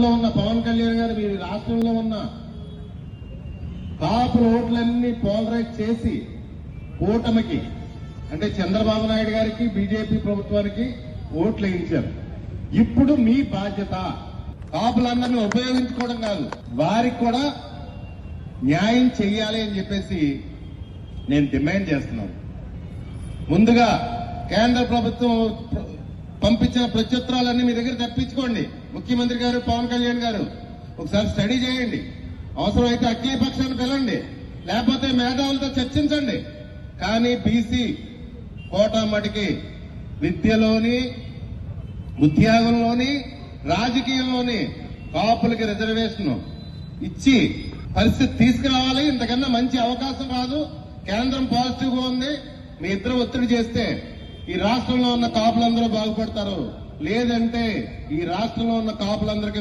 రాష్ట్రంలో ఉన్న పవన్ కళ్యాణ్ గారు మీరు రాష్ట్రంలో ఉన్న టాప్ రోడ్లన్నీ పోలరైజ్ చేసి కూటమికి అంటే చంద్రబాబు నాయుడు గారికి బీజేపీ ప్రభుత్వానికి ఓట్లు వేయించారు. ఇప్పుడు మీ బాధ్యత కాపులందరినీ ఉపయోగించుకోవడం కాదు వారికి కూడా న్యాయం చెయ్యాలి అని చెప్పేసి నేను డిమాండ్ చేస్తున్నాను. ముందుగా కేంద్ర ప్రభుత్వం ప్ర- ప్రత్యుత్తరాలన్నీ మీ దగ్గర తెప్పించుకోండి. ముఖ్యమంత్రి గారు పవన్ కళ్యాణ్ గారు ఒకసారి స్టడీ చేయండి. అవసరమైతే అఖిల పక్షాన్ని పిలండి. లేకపోతే మేధావులతో చర్చించండి. కానీ బీసీ కోటా మటుకి విద్యలోని ఉద్యోగంలోని రాజకీయంలోని కాపులకి రిజర్వేషన్ ఇచ్చి పరిస్థితి తీసుకురావాలి. ఇంతకన్నా మంచి అవకాశం రాదు. కేంద్రం పాజిటివ్గా ఉంది. మీ ఇద్దరు ఒత్తిడి చేస్తే ఈ రాష్ట్రంలో ఉన్న కాపులందరూ బాగుపడతారు. లేదంటే ఈ రాష్ట్రంలో ఉన్న కాపులందరికీ